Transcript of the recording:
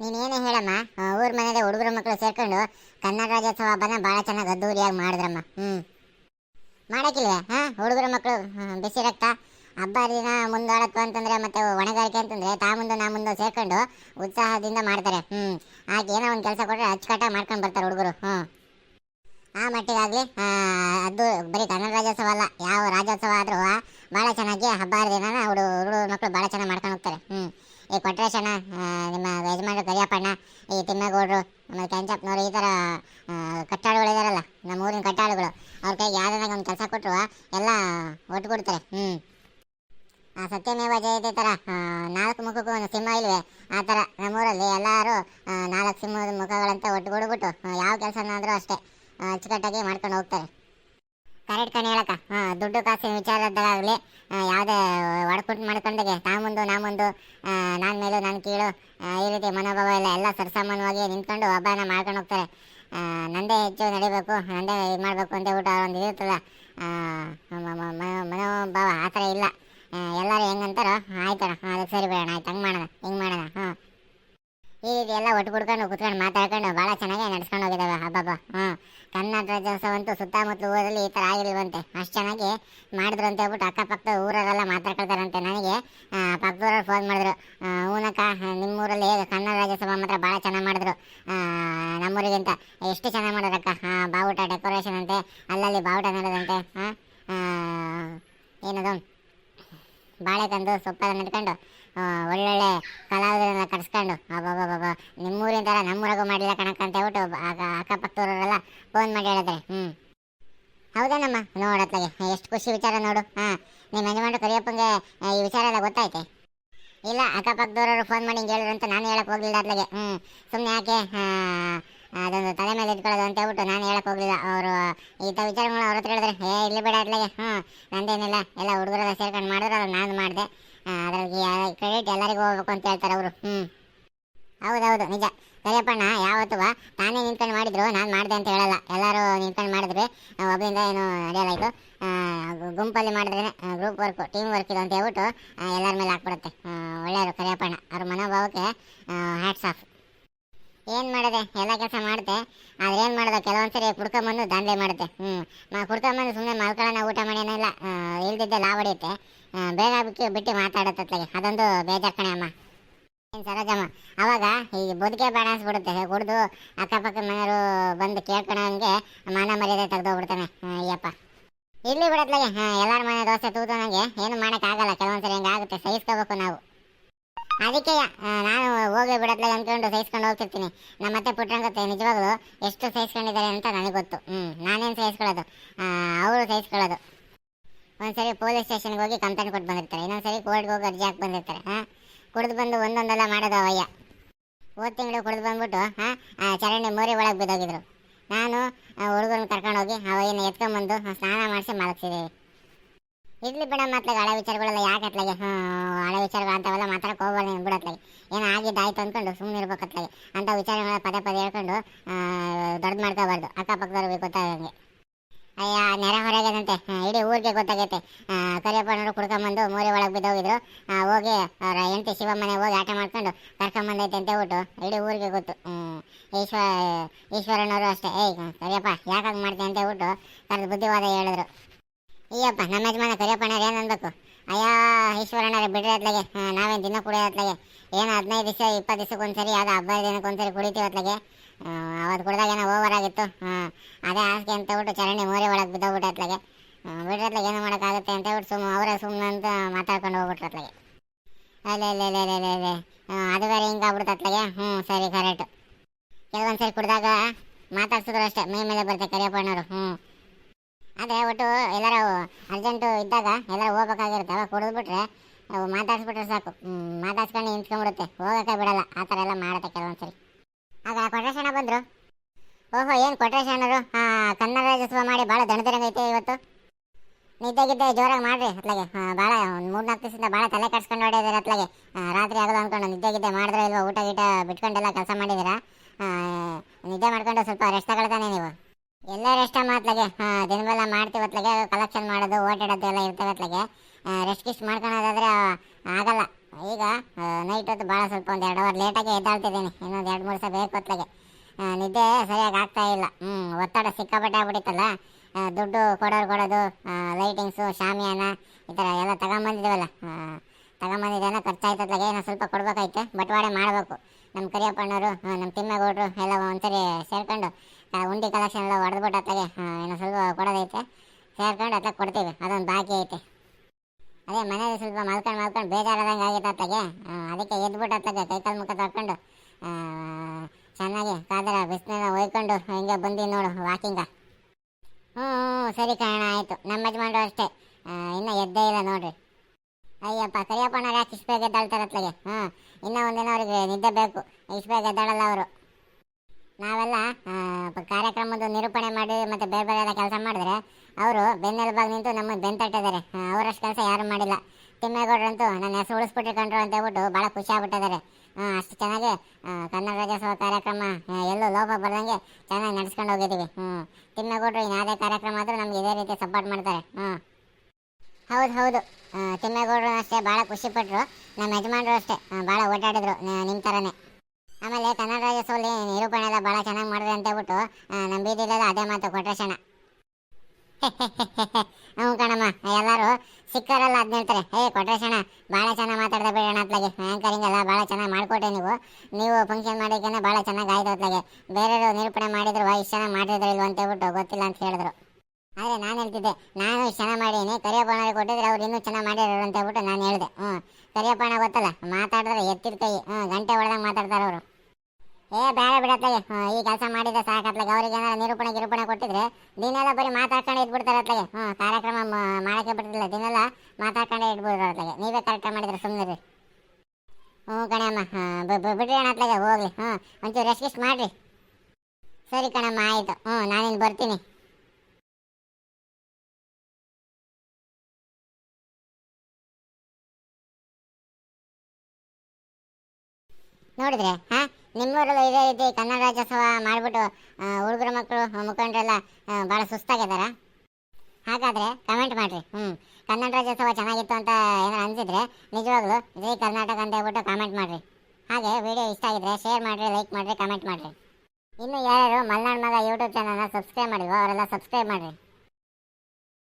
ನೀನೇನೇ ಹೇಳಮ್ಮ? ಊರ ಮನೇಲಿ ಹುಡುಗರು ಮಕ್ಕಳು ಸೇರ್ಕೊಂಡು ಕನ್ನಡ ರಾಜ್ಯೋತ್ಸವ ಹಬ್ಬನ ಭಾಳ ಚೆನ್ನಾಗಿ ಅದ್ದೂರಿಯಾಗಿ ಮಾಡಿದ್ರಮ್ಮ. ಹ್ಞೂ ಮಾಡೋಕ್ಕಿಲ್ವೇ? ಹಾಂ, ಹುಡುಗರ ಮಕ್ಕಳು ಬಿಸಿ ರಕ್ತ. ಹಬ್ಬ ದಿನ ಮುಂದಾಡತ್ತು ಅಂತಂದರೆ ಮತ್ತೆ ಹೊಣೆಗಾರಿಕೆ ಅಂತಂದರೆ ತಾ ಮುಂದೆ ನಾ ಮುಂದೆ ಸೇರ್ಕೊಂಡು ಉತ್ಸಾಹದಿಂದ ಮಾಡ್ತಾರೆ. ಹ್ಞೂ ಹಾಗೆ ಏನೋ ಒಂದು ಕೆಲಸ ಕೊಟ್ಟರೆ ಅಚ್ಚುಕಟ್ಟಾಗಿ ಮಾಡ್ಕೊಂಡು ಬರ್ತಾರೆ ಹುಡುಗರು. ಹ್ಞೂ ಆ ಮಟ್ಟಿಗಾಗಲಿ ಅದು ಬರೀ ಕನ್ನಡ ರಾಜ್ಯೋತ್ಸವ ಅಲ್ಲ, ಯಾವ ರಾಜ್ಯೋತ್ಸವ ಆದರೂ ಭಾಳ ಚೆನ್ನಾಗಿ ಹಬ್ಬ ದಿನ ಹುಡುಗ ಹುಡುಗರು ಮಕ್ಕಳು ಭಾಳ ಚೆನ್ನಾಗಿ ಮಾಡ್ಕೊಂಡು ಹೋಗ್ತಾರೆ. ಹ್ಞೂ ಈ ಕೊಟ್ರೇಶಣ್ಣ ನಿಮ್ಮ ಯಜಮಾನರು ಕರಿಯಪ್ಪಣ್ಣ, ಈ ತಿಮ್ಮೇಗೌಡರು, ಆಮೇಲೆ ಕೆಂಚಪ್ಪನವರು ಈ ಥರ ಕಟ್ಟಾಳುಗಳು ಇದಾರಲ್ಲ, ನಮ್ಮ ಊರಿನ ಕಟ್ಟಾಳುಗಳು, ಅವ್ರ ಕೈಗೆ ಯಾವ್ದಾರ ಒಂದು ಕೆಲಸ ಕೊಟ್ಟರು ಎಲ್ಲ ಒಟ್ಟು ಕೊಡ್ತಾರೆ ಹ್ಞೂ ಆ ಸತ್ಯಮೇವ ಜಯತೆ ಥರ ನಾಲ್ಕು ಮುಖಕ್ಕೂ ಒಂದು ಸಿಂಹ ಇಲ್ವೇ, ಆ ಥರ ನಮ್ಮೂರಲ್ಲಿ ಎಲ್ಲರೂ ನಾಲ್ಕು ಸಿಂಹದ ಮುಖಗಳಂತ ಒಟ್ಟುಗೂಡ್ಬಿಟ್ಟು ಯಾವ ಕೆಲಸನಾದರೂ ಅಷ್ಟೇ ಅಚ್ಚುಕಟ್ಟಾಗಿ ಮಾಡ್ಕೊಂಡು ಹೋಗ್ತಾರೆ. ಕರೆಕ್ಟ್ ಕಣ್ ಹೇಳಕ್ಕ. ಹಾಂ, ದುಡ್ಡು ಕಾಸಿನ ವಿಚಾರದಾಗಲಿ ಯಾವುದೇ ಒಡಕುಟ್ಟು ಮಾಡ್ಕೊಂಡಾಗೆ ತಾ ಮುಂದು ನಾ ಮುಂದು ನಾನು ಮೇಲು, ನಾನು ಕೀಳು ಈ ರೀತಿ ಮನೋಭಾವ ಎಲ್ಲ ಎಲ್ಲ ಸರ್ಸಾಮಾನ್ಯವಾಗಿ ನಿಂತ್ಕೊಂಡು ಹಬ್ಬನ ಮಾಡ್ಕೊಂಡು ಹೋಗ್ತಾರೆ. ನಂದೇ ಹೆಚ್ಚು ನಡಿಬೇಕು, ನಂದೇ ಇದು ಮಾಡಬೇಕು ಅಂತ ಊಟ ಒಂದು ಇರುತ್ತಲ್ಲ ಮನೋಭಾವ ಆ ಥರ ಇಲ್ಲ. ಎಲ್ಲರೂ ಹೆಂಗಂತಾರೋ ಆಯ್ತಾರ ಅದಕ್ಕೆ ಸರಿ ಬಿಡೋಣ, ಆಯ್ತು, ಹಂಗೆ ಮಾಡೋಣ, ಹಿಂಗೆ ಮಾಡೋಣ, ಹಾಂ. ಈ ರೀತಿ ಎಲ್ಲ ಒಟ್ಟು ಕುಡ್ಕೊಂಡು ಕುತ್ಕೊಂಡು ಮಾತಾಡ್ಕೊಂಡು ಭಾಳ ಚೆನ್ನಾಗಿ ನಡ್ಸ್ಕೊಂಡು ಹೋಗಿದ್ದಾವೆ ಹಬ್ಬ ಹ್ಞೂ ಕನ್ನಡ ರಾಜ್ಯೋತ್ಸವ ಅಂತೂ ಸುತ್ತಮುತ್ತಲು ಊರಲ್ಲಿ ಈ ಥರ ಆಗಿಲ್ವಂತೆ ಅಷ್ಟು ಚೆನ್ನಾಗಿ ಮಾಡಿದ್ರು ಅಂತ ಹೇಳ್ಬಿಟ್ಟು ಅಕ್ಕಪಕ್ಕದ ಊರಲ್ಲೆಲ್ಲ ಮಾತಾಡ್ಕೊಳ್ತಾರಂತೆ ನನಗೆ. ಪಕ್ಕದೂರವ್ರು ಫೋನ್ ಮಾಡಿದ್ರು. ಊನಕ್ಕ ನಿಮ್ಮೂರಲ್ಲಿ ಕನ್ನಡ ರಾಜ್ಯೋತ್ಸವ ಮಾತ್ರ ಭಾಳ ಚೆನ್ನಾಗಿ ಮಾಡಿದ್ರು. ನಮ್ಮೂರಿಗಿಂತ ಎಷ್ಟು ಚೆನ್ನಾಗಿ ಮಾಡಿದ್ರಕ್ಕ? ಹಾಂ ಬಾವುಟ ಡೆಕೋರೇಷನ್ ಅಂತೆ, ಅಲ್ಲಲ್ಲಿ ಬಾವುಟ ನಡೆದಂತೆ ಹಾಂ ಏನದು? ಬಾಳೆಕಂದು ಸೊಪ್ಪೆಲ್ಲ ನೆಟ್ಕೊಂಡು ಒಳ್ಳೊಳ್ಳೆ ಕಲಾವಿದರನ್ನ ಕರೆಸ್ಕೊಂಡು ಅಬ್ಬಬ್ಬಬ್ಬ ನಿಮ್ಮೂರಿನ ಥರ ನಮ್ಮೂರಾಗೂ ಮಾಡಿಲ್ಲ ಕಣಕ್ಕ ಅಂತ ಹೇಳ್ಬಿಟ್ಟು ಅಕ್ಕಪಕ್ಕದವರೆಲ್ಲ ಫೋನ್ ಮಾಡಿ ಹೇಳಿದ್ರೆ ಹ್ಞೂ ಹೌದೇನಮ್ಮ? ನೋಡತ್ಲಾಗೆ ಎಷ್ಟು ಖುಷಿ ವಿಚಾರ ನೋಡು, ಹಾಂ. ನಿಮ್ಮ ಯಜಮಾನ್ರು ಕರಿಯಪ್ಪಂಗೆ ಈ ವಿಚಾರ ಎಲ್ಲ ಗೊತ್ತಾಯ್ತೆ. ಇಲ್ಲ, ಅಕ್ಕಪಕ್ಕದವ್ರವ್ರು ಫೋನ್ ಮಾಡಿ ಹಿಂಗೆ ಹೇಳಿದ್ರು ಅಂತ ನಾನು ಹೇಳಕ್ಕೆ ಹೋಗ್ಲಿಲ್ಲ ಅತ್ಲಾಗೆ ಹ್ಞೂ ಸುಮ್ಮನೆ ಯಾಕೆ ಅದೊಂದು ತಲೆ ಮೇಲೆ ಇಟ್ಕೊಳ್ಳೋದು ಅಂತ ಹೇಳ್ಬಿಟ್ಟು ನಾನು ಹೇಳಕ್ ಹೋಗ್ಲಿಲ್ಲ. ಅವರು, ಈ ಥರ ವಿಚಾರಗಳು ಅವ್ರ ಹತ್ರ ಹೇಳಿದ್ರೆ, ಏ ಇಲ್ಲಿ ಬೇಡ ಅತ್ಲಾಗೆ ಹ್ಞೂ ನಂದೇನಿಲ್ಲ. ಎಲ್ಲ ಹುಡುಗರೆಲ್ಲ ಸೇರ್ಕೊಂಡು ಮಾಡಿದ್ರೆ ಅದು ನಾನು ಮಾಡಿದೆ. ಅದ್ರಲ್ಲಿ ಕ್ರೆಡಿಟ್ ಎಲ್ಲರಿಗೂ ಹೋಗ್ಬೇಕು ಅಂತ ಹೇಳ್ತಾರೆ ಅವರು. ಹ್ಞೂ ಹೌದೌದು, ನಿಜ. ಕರಿಯಪ್ಪಣ್ಣ ಯಾವತ್ತೂ ತಾನೇ ನಿಂತ್ಕೊಂಡು ಮಾಡಿದ್ರು, ನಾನು ಮಾಡಿದೆ ಅಂತ ಹೇಳಲ್ಲ. ಎಲ್ಲರೂ ನಿಂತ್ಕೊಂಡು ಮಾಡಿದ್ರೆ ಒಬ್ಬರಿಂದ ಏನು ನಡೆಯಲಾಯಿತು ಗುಂಪಲ್ಲಿ ಮಾಡಿದ್ರೆ ಗ್ರೂಪ್ ವರ್ಕ್ ಟೀಮ್ ವರ್ಕ್ ಇದು ಅಂತ ಹೇಳ್ಬಿಟ್ಟು ಎಲ್ಲರ ಮೇಲೆ ಹಾಕ್ಬಿಡುತ್ತೆ. ಒಳ್ಳೆಯವರು ಕರಿಯಪ್ಪಣ್ಣ ಅವ್ರ ಮನೋಭಾವಕ್ಕೆ ಹ್ಯಾಟ್ಸ್ ಆಫ್ ಏನು ಮಾಡಿದೆ? ಎಲ್ಲ ಕೆಲಸ ಮಾಡಿದೆ ಆದ್ರೆ ಏನು ಮಾಡೋದು? ಕೆಲವೊಂದ್ಸರಿ ಕುಡ್ಕೊಂಬಂದು ದಾಂಧೆ ಮಾಡುತ್ತೆ. ಹ್ಞೂ ಮಾ, ಕುಡ್ಕೊಂಬಂದು ಸುಮ್ಮನೆ ಮಲ್ಕೊಳ್ಳೋಣ, ಊಟ ಮಾಡೇನಿಲ್ಲ ಇಲ್ದಿದ್ದೆ ಲಾಭ ಹೊಡಿಯುತ್ತೆ. ಬೇಗ ಬಿಟ್ಟು ಬಿಟ್ಟು ಮಾತಾಡುತ್ತೆ ಅತ್ಲಾಗೆ. ಅದೊಂದು ಬೇಜಾರ್ ಕಣೆ ಅಮ್ಮ. ಏನು ಸರೋಜಮ್ಮ? ಅವಾಗ ಈ ಬದುಕೆ ಬೇಡ ಅನ್ಸ್ಬಿಡುತ್ತೆ. ಕುಡ್ದು ಅಕ್ಕಪಕ್ಕ ಮನೆಯವರು ಬಂದು ಕೇಳ್ಕೊಳಂಗೆ ಮನ ಮರ್ಯಾದೆ ತೆಗೆದೋಗ್ಬಿಡ್ತಾನೆ. ಅಯ್ಯಪ್ಪ. ಇಲ್ಲಿ ಬಿಡತ್ಲಾಗೆ ಎಲ್ಲರ ಮನೆ ದೋಸೆ ತೂತನಂಗೆ ಏನು ಮಾಡೋಕ್ಕಾಗಲ್ಲ. ಕೆಲವೊಂದ್ಸರಿ ಹಿಂಗೆ ಆಗುತ್ತೆ ಸಹಿಸ್ಕೋಬೇಕು ನಾವು. ಅದಕ್ಕೆ ನಾನು ಹೋಗಿ ಬಿಡತ್ಲಾಗೆ ಅಂದ್ಕೊಂಡು ಸಹಿಸ್ಕೊಂಡು ಹೋಗ್ತಿರ್ತೀನಿ. ನಮ್ಮ ಮತ್ತೆ ಪುಟ್ರಂಗತ್ತೆ ನಿಜವಾಗ್ಲೂ ಎಷ್ಟು ಸಹಿಸ್ಕೊಂಡಿದ್ದಾರೆ ಅಂತ ನನಗೆ ಗೊತ್ತು. ಹ್ಞೂ ನಾನೇನು ಸಹಿಸ್ಕೊಳ್ಳೋದು? ಅವರು ಸಹಿಸ್ಕೊಳ್ಳೋದು. ಒಂದ್ಸರಿ ಪೊಲೀಸ್ ಸ್ಟೇಷನ್ಗೆ ಹೋಗಿ ಕಂಪ್ಲೇಂಟ್ ಕೊಟ್ಟು ಬಂದಿರ್ತಾರೆ. ಇನ್ನೊಂದ್ಸರಿ ಕೋರ್ಟ್ಗೆ ಹೋಗಿ ಅರ್ಜಿ ಹಾಕಿ ಬಂದಿರ್ತಾರೆ. ಹಾಂ ಕುಡಿದು ಬಂದು ಒಂದೊಂದೆಲ್ಲ ಮಾಡೋದು ಅವಯ್ಯ. ಹೋದ ತಿಂಗಳು ಕುಡಿದು ಬಂದ್ಬಿಟ್ಟು ಹಾಂ ಚರಂಡಿ ಮೋರಿ ಒಳಗೆ ಬಿದ್ದೋಗಿದ್ರು. ನಾನು ಹುಡುಗರನ್ನ ಕರ್ಕೊಂಡೋಗಿ ಅವಯ್ಯನ ಎತ್ಕೊಂಬಂದು ಸ್ನಾನ ಮಾಡಿಸಿ ಮಲಗಿಸಿದ್ದೀವಿ ಇರ್ಲಿ ಬಿಡ ಮತ್ಲಾಗ ಹಳೆ ವಿಚಾರಗಳೆಲ್ಲ ಯಾಕೆ ಅತ್ಲಾಗೆ? ಹ್ಞೂ ಹಳೆ ವಿಚಾರಗಳು ಅಂತವೆಲ್ಲ ಮಾತಾಡಕ್ಕೆ ಹೋಗ್ಬಾರ್ದು ನೀನು ಬಿಡತ್ಲಾಗೆ ಏನೋ ಆಗಿದ್ದಾಯ್ತು ಅಂದ್ಕೊಂಡು ಸುಮ್ಮನೆ ಇರ್ಬೇಕತ್ಲಾಗೆ ಅಂಥ ವಿಚಾರಗಳ ಪದೇ ಪದೇ ಹೇಳ್ಕೊಂಡು ದೊಡ್ಡ ಮಾಡ್ಕೋಬಾರ್ದು, ಅಕ್ಕಪಕ್ಕದವ್ರಿಗೆ ಗೊತ್ತಾಗಂಗೆ. ಅಯ್ಯ ನೆರೆ ಹೊರಗದಂತೆ ಇಡೀ ಊರಿಗೆ ಗೊತ್ತಾಗೈತೆ. ಕರಿಯಪ್ಪನವರು ಕುಡ್ಕೊಂಬಂದು ಮೋರಿ ಒಳಗೆ ಬಿದ್ದೋಗಿದ್ರು. ಹೋಗಿ ಅವ್ರ ಹೆಂಡತಿ ಶಿವಮ್ಮನೆ ಹೋಗಿ ಆಟ ಮಾಡ್ಕೊಂಡು ಕರ್ಕೊಂಬಂದೈತೆ ಅಂತ ಹೇಳ್ಬಿಟ್ಟು, ಇಡೀ ಊರಿಗೆ ಗೊತ್ತು. ಈಶ್ವರ, ಈಶ್ವರನವರು ಅಷ್ಟೇ. ಏಯ್, ಕರಿಯಪ್ಪ, ಯಾಕಾಗ ಮಾಡ್ತೆ ಅಂತ ಹೇಳ್ಬಿಟ್ಟು ಕರೆದು ಬುದ್ಧಿವಾದ ಹೇಳಿದ್ರು. ಅಯ್ಯಪ್ಪ, ನಮ್ಮ ಯಜಮಾನ ಕರಿಯಪ್ಪಣ್ಣ ಏನು ಅನ್ಬೇಕು ಅಯ್ಯೋ ಈಶ್ವರಣ್ಣರೇ ಬಿಡ್ರಿ ಅತ್ಲಾಗೆ. ನಾವೇನು ದಿನ ಕುಡಿಯೋ ಅತ್ಲಾಗೆ. ಏನು ಹದಿನೈದು ದಿವಸ ಇಪ್ಪತ್ತು ದಿವಸಕ್ಕೆ ಒಂದ್ಸರಿ ಯಾವುದೋ ಹಬ್ಬ ದಿನಕ್ಕೆ ಒಂದ್ಸರಿ ಕುಡಿತೀವಿ ಅತ್ಲಾಗೆ. ಅವತ್ತು ಕುಡ್ದಾಗ ಏನೋ ಓವರ್ ಆಗಿತ್ತು. ಹಾಂ, ಅದೇ ಹಾಸಿಗೆ ಅಂತ ಬಿಟ್ಟು ಚರಂಡಿ ಮೋರೆ ಒಳಗೆ ಬಿದ್ದೋಗ್ಬಿಟ್ಟು ಅತ್ಲಾಗೆ. ಬಿಡ್ರಿ ಅತ್ಲಾಗೆ, ಏನೋ ಮಾಡೋಕ್ಕಾಗುತ್ತೆ ಅಂತ ಹೇಳ್ಬಿಟ್ಟು ಸುಮ್ಮನೆ ಅವರೇ ಸುಮ್ಮನೆ ಅಂತ ಮಾತಾಡ್ಕೊಂಡು ಹೋಗ್ಬಿಟ್ರು ಅತ್ಲಾಗೆ. ಅಲ್ಲೇ ಅಲ್ಲೇ ಅಲ್ಲೇ ಅಲ್ಲೇ ಅಲ್ಲೇ ಅದು ಬೇರೆ ಹಿಂಗೆ ಹ್ಞೂ, ಸರಿ ಕರೆಕ್ಟ್ ಕೆಲವೊಂದು ಸರಿ ಕುಡಿದಾಗ ಮಾತಾಡ್ಸಿದ್ರು ಅಷ್ಟೇ, ಮೈ ಮೇಲೆ ಬರುತ್ತೆ ಕರಿಯಪ್ಪಣ್ಣವರು ಹ್ಞೂ. ಆದರೆ ಒಟ್ಟು ಎಲ್ಲರೂ ಅರ್ಜೆಂಟು ಇದ್ದಾಗ ಎಲ್ಲರೂ ಹೋಗ್ಬೇಕಾಗಿರುತ್ತೆ. ಅವಾಗ ಕುಡಿದ್ಬಿಟ್ರೆ ಅವು ಮಾತಾಡ್ಸ್ಬಿಟ್ರೆ ಸಾಕು. ಮಾತಾಡ್ಸ್ಕೊಂಡು ನಿಂತ್ಕೊಂಡ್ಬಿಡುತ್ತೆ. ಹೋಗೋಕೆ ಬಿಡಲ್ಲ. ಆ ಥರ ಎಲ್ಲ ಮಾಡುತ್ತೆ ಕೆಲವೊಂದ್ಸರಿ. ಆಗ ಕೊಟ್ರೇಶಣ್ಣ ಬಂದರು? ಓಹೋ, ಏನು ಕೊಟ್ರೇಶಣ್ಣರು ಕನ್ನಡ ರಾಜ್ಯೋತ್ಸವ ಮಾಡಿ ಭಾಳ ದಣದಿರಂಗೈತೆ ಇವತ್ತು. ನಿದ್ದೆ ಗಿದ್ದೆ ಜೋರಾಗಿ ಮಾಡ್ರಿ ಅತ್ಲಾಗೆ. ಭಾಳ ಒಂದು ಮೂರು ನಾಲ್ಕು ದಿವಸದಿಂದ ಭಾಳ ತಲೆ ಕಟ್ಸ್ಕೊಂಡು ಹೊಡೆದಿರ ಅತ್ಲಾಗೆ. ರಾತ್ರಿ ಆಗೋದು ಅಂದ್ಕೊಂಡು ನಿದ್ದೆ ಗಿದ್ದೆ ಮಾಡಿದ್ರೆ ಇಲ್ವಾ, ಊಟ ಗೀಟ ಬಿಟ್ಕೊಂಡೆಲ್ಲ ಕೆಲಸ ಮಾಡಿದ್ದೀರಾ ನಿದ್ದೆ ಮಾಡ್ಕೊಂಡು ಸ್ವಲ್ಪ ರೆಸ್ಟ್ ತಗೊಳ್ತಾನೆ ನೀವು. ಎಲ್ಲ ರೆಸ್ಟ್ ಮಾತ್ಲಾಗೆ ಹಾಂ, ದಿನವೆಲ್ಲ ಮಾಡ್ತೀವಿ ಅತ್ಲಾಗೆ ಕಲೆಕ್ಷನ್ ಮಾಡೋದು ಓಡಾಡೋದು ಎಲ್ಲ ಇರ್ತವೆ ಅತ್ಲಾಗೆ ರೆಸ್ಟ್ ಗಿಸ್ಟ್ ಮಾಡ್ಕೊಳೋದಾದ್ರೆ ಆಗಲ್ಲ. ಈಗ ನೈಟ್ ಹೊತ್ತು ಭಾಳ ಸ್ವಲ್ಪ ಒಂದು ಎರಡು ಅವರ್ ಲೇಟಾಗಿ ಎದ್ದಾಳ್ತಿದ್ದೀನಿ. ಇನ್ನೊಂದು ಎರಡು ಮೂರು ಸಲ ಬೇಕು ಹೊತ್ಲಾಗೆ. ನಿದ್ದೆ ಸರಿಯಾಗಿ ಆಗ್ತಾ ಇಲ್ಲ. ಹ್ಞೂ ಒತ್ತಡ ಸಿಕ್ಕಾಪಟ್ಟೆ ಆಗ್ಬಿಟ್ಟಿತ್ತಲ್ಲ. ದುಡ್ಡು ಕೊಡೋರು ಕೊಡೋದು ಲೈಟಿಂಗ್ಸು ಶಾಮಿಯಾನ ಈ ಥರ ಎಲ್ಲ ತಗೊಂಬಂದಿದ್ದೀವಲ್ಲ ತಗೊಂಬಂದಿದ್ದೇನ ಖರ್ಚಾಯ್ತದ್ಲಾಗೆ ಏನೋ ಸ್ವಲ್ಪ ಕೊಡ್ಬೇಕಾಯ್ತು, ಬಟ್ವಾಡೆ ಮಾಡಬೇಕು. ನಮ್ಮ ಕರಿಯಪ್ಪಣ್ಣವರು ನಮ್ಮ ತಿಮ್ಮೇಗೌಡರು ಎಲ್ಲ ಒಂದ್ಸರಿ ಸೇರ್ಕೊಂಡು ಉಂಡಿ ಕಲೆಕ್ಷನ್ ಎಲ್ಲ ಹೊಡೆದ್ಬಿಟ್ಟು ಅತ್ತಾಗೆ ಏನೋ ಸ್ವಲ್ಪ ಕೊಡೋದೈತೆ. ಸೇರ್ಕೊಂಡು ಅತ್ತಾಗ ಕೊಡ್ತೀವಿ, ಅದೊಂದು ಬಾಕಿ ಐತೆ. ಅದೇ ಮನೇಲಿ ಸ್ವಲ್ಪ ಮಲ್ಕೊಂಡು ಮಲ್ಕೊಂಡು ಬೇಜಾರಾದಂಗೆ ಆಗಿತ್ತು ಅತ್ತಾಗೆ ಅದಕ್ಕೆ ಎದ್ಬಿಟ್ಟು ಅತ್ತಾಗೆ ಕೈಕಾಲು ಮುಖ ತಕ್ಕೊಂಡು ಚೆನ್ನಾಗಿ ಕಾದರ ಬಿಸಿನೆಲ್ಲ ಒಯ್ಕೊಂಡು ಹಿಂಗೆ ಬಂದು ನೋಡು ವಾಕಿಂಗ ಹ್ಞೂ ಹ್ಞೂ ಸರಿ ಕಾರಣ ಆಯಿತು. ನಮ್ಮ ಯಜಮಾನ್ರು ಅಷ್ಟೇ. ಇನ್ನೂ ಎದ್ದೇ ಇಲ್ಲ ನೋಡ್ರಿ. ಅಯ್ಯಪ್ಪ ಕರಿಯಪ್ಪಣ್ಣ ಯಾಕೆ ಇಷ್ಟು ಬೇಗ ಎದ್ದಾಳ್ತಾರೆ ಅತ್ತಲಿಗೆ ಹಾಂ, ಇನ್ನೂ ಒಂದಿನ ಅವ್ರಿಗೆ ನಿದ್ದೆ ಬೇಕು. ಇಷ್ಟು ಬೇಗ ಎದ್ದಾಳಲ್ಲ ಅವರು. ನಾವೆಲ್ಲ ಕಾರ್ಯಕ್ರಮದ ನಿರೂಪಣೆ ಮಾಡಿ ಮತ್ತೆ ಬೇರೆ ಬೇರೆ ಕೆಲಸ ಮಾಡಿದ್ರೆ, ಅವರು ಬೆನ್ನೆಲುಬಾಗಿ ನಿಂತು ನಮಗೆ ಬೆಂತಟ್ಟಿದ್ದಾರೆ ಅವರಷ್ಟು ಕೆಲಸ ಯಾರು ಮಾಡಿಲ್ಲ. ತಿಮ್ಮೇಗೌಡರಂತೂ ನನ್ನ ಹೆಸರು ಉಳಿಸ್ಬಿಟ್ಟಿಕೊಂಡ್ರು ಅಂತ ಹೇಳ್ಬಿಟ್ಟು ಭಾಳ ಖುಷಿ ಆಗ್ಬಿಟ್ಟಿದ್ದಾರೆ. ಅಷ್ಟು ಚೆನ್ನಾಗಿ ಕನ್ನಡ ರಾಜ್ಯೋತ್ಸವ ಕಾರ್ಯಕ್ರಮ ಎಲ್ಲೂ ಲೋಪ ಬರ್ದಂಗೆ ಚೆನ್ನಾಗಿ ನಡೆಸ್ಕೊಂಡು ಹೋಗಿದ್ದೀವಿ. ಹ್ಞೂ ತಿಮ್ಮೇಗೌಡರು ಯಾವುದೇ ಕಾರ್ಯಕ್ರಮ ಆದರೂ ನಮ್ಗೆ ಇದೇ ರೀತಿ ಸಪೋರ್ಟ್ ಮಾಡ್ತಾರೆ. ಹ್ಞೂ ಹೌದು ಹೌದು. ತಿಮ್ಮೇಗೌಡರು ಅಷ್ಟೇ ಭಾಳ ಖುಷಿಪಟ್ಟರು ನಮ್ಮ ಯಜಮಾನರು ಅಷ್ಟೇ ಭಾಳ ಓಡಾಡಿದ್ರು ನಿಮ್ಮ ಥರನೇ ಆಮೇಲೆ ಕನ್ನಡ ರಾಜ್ಯೋತ್ಸವದಲ್ಲಿ ನಿರೂಪಣೆ ಎಲ್ಲ ಭಾಳ ಚೆನ್ನಾಗಿ ಮಾಡಿದೆ ಅಂತ ಹೇಳ್ಬಿಟ್ಟು ನಮ್ಮ ಅದೇ ಮಾತು ಕೊಟ್ರೇಶಣ ಹ್ಞೂ ಕಣಮ್ಮ, ಎಲ್ಲರೂ ಸಿಕ್ಕರಲ್ಲ ಅದ್ ಹೇಳ್ತಾರೆ. ಏ ಕೊಟ್ರೇಶಣ ಭಾಳ ಚೆನ್ನಾಗಿ ಮಾತಾಡ್ದೆ ಬೇಡಣ ಅತ್ಲಾಗೆ ಆ್ಯಂಕರಿಂಗ್ ಎಲ್ಲ ಭಾಳ ಚೆನ್ನಾಗಿ ಮಾಡಿಕೊಟ್ಟೆ ನೀವು. ನೀವು ಫಂಕ್ಷನ್ ಮಾಡೋಕ್ಕೇನೆ ಭಾಳ ಚೆನ್ನಾಗಿ ಆಯ್ತು ಅತ್ಲಾಗೆ ಬೇರೆಯವರು ನಿರೂಪಣೆ ಮಾಡಿದ್ರು ಇಷ್ಟು ಚೆನ್ನಾಗಿ ಮಾಡಿದ್ರು ಇಲ್ವ ಅಂತ ಹೇಳ್ಬಿಟ್ಟು ಗೊತ್ತಿಲ್ಲ ಅಂತ ಹೇಳಿದ್ರು. ಆದರೆ ನಾನು ಹೇಳ್ತಿದ್ದೆ, ನಾನು ಇಷ್ಟು ಚೆನ್ನಾಗಿ ಮಾಡೀನಿ ಕರಿಯಪ್ಪಣ ಕೊಟ್ಟಿದ್ರೆ ಅವ್ರು ಇನ್ನೂ ಚೆನ್ನಾಗಿ ಮಾಡಿರೋರು ಅಂತ ಹೇಳ್ಬಿಟ್ಟು ನಾನು ಹೇಳಿದೆ. ಹ್ಞೂ ಕರಿಯಪ್ಪಣ ಗೊತ್ತಲ್ಲ, ಮಾತಾಡಿದ್ರೆ ಎತ್ತಿದ ಕೈ. ಹ್ಞೂ ಗಂಟೆ ಒಳಗೆ ಮಾತಾಡ್ತಾರೆ ಅವರು. ಏ, ಬೇಡ ಬಿಡತ್ಲಾಗೆ. ಈ ಕೆಲಸ ಮಾಡಿದ್ರೆ ಸಾಕತ್ಲಾಗೆ. ಅವ್ರಿಗೆ ಏನಾರ ನಿರೂಪಣೆ ಗಿರೂಪಣೆ ಕೊಟ್ಟಿದ್ರೆ ದಿನೆಲ್ಲ ಬರೀ ಮಾತಾಡ್ಕೊಂಡು ಇದ್ಬಿಡ್ತಾರೆ ಅತ್ಲಾಗೆ ಕಾರ್ಯಕ್ರಮ ಮಾಡೋಕ್ಕೆ ಬಿಡ್ತಿಲ್ಲ. ದಿನೆಲ್ಲ ಮಾತಾಡ್ಕೊಂಡು ಇಟ್ಬಿಡ್ತಾರೆ ನೀವೇ ಕರೆಕ್ಟ್ ಮಾಡಿದ್ರೆ ಸುಮ್ಮನೆ ಹ್ಞೂ ಕಣಮ್ಮ. ಹಾಂ ಬಿಡ್ರಿ ಅಣ್ಣ ಅತ್ಲಾಗೆ ಹೋಗ್ಲಿ. ಹ್ಞೂ ಒಂಚೂರು ರೆಸ್ಟ್ ಗಿಸ್ಟ್ ಮಾಡಿರಿ. ಸರಿ ಕಣಮ್ಮ, ಆಯಿತು. ಹ್ಞೂ ನಾನಿನ್ನು ಬರ್ತೀನಿ. ನೋಡಿದ್ರೆ, ಹಾ? ನಿಮ್ಮೂರಲ್ಲೂ ಇದೇ ರೀತಿ ಕನ್ನಡ ರಾಜ್ಯೋತ್ಸವ ಮಾಡಿಬಿಟ್ಟು ಹುಡುಗರ ಮಕ್ಕಳು ಮುಖಂಡರೆಲ್ಲ ಭಾಳ ಸುಸ್ತಾಗಿದ್ದಾರೆ ಹಾಗಾದರೆ ಕಮೆಂಟ್ ಮಾಡಿರಿ. ಹ್ಞೂ ಕನ್ನಡ ರಾಜ್ಯೋತ್ಸವ ಚೆನ್ನಾಗಿತ್ತು ಅಂತ ಏನಾರು ಅನಿಸಿದ್ರೆ ನಿಜವಾಗ್ಲೂ ಜೈ ಕರ್ನಾಟಕ ಅಂತ ಹೇಳ್ಬಿಟ್ಟು ಕಾಮೆಂಟ್ ಮಾಡಿರಿ. ಹಾಗೆ ವಿಡಿಯೋ ಇಷ್ಟ ಆಗಿದ್ರೆ ಶೇರ್ ಮಾಡಿರಿ ಲೈಕ್ ಮಾಡಿರಿ ಕಮೆಂಟ್ ಮಾಡಿರಿ. ಇನ್ನು ಯಾರ್ಯಾರು ಮಲ್ನಾಡ್ ಮಗ ಯೂಟ್ಯೂಬ್ ಚಾನಲ್ನ ಸಬ್ಸ್ಕ್ರೈಬ್ ಮಾಡಿರೋ ಅವರೆಲ್ಲ ಸಬ್ಸ್ಕ್ರೈಬ್ ಮಾಡ್ರಿ.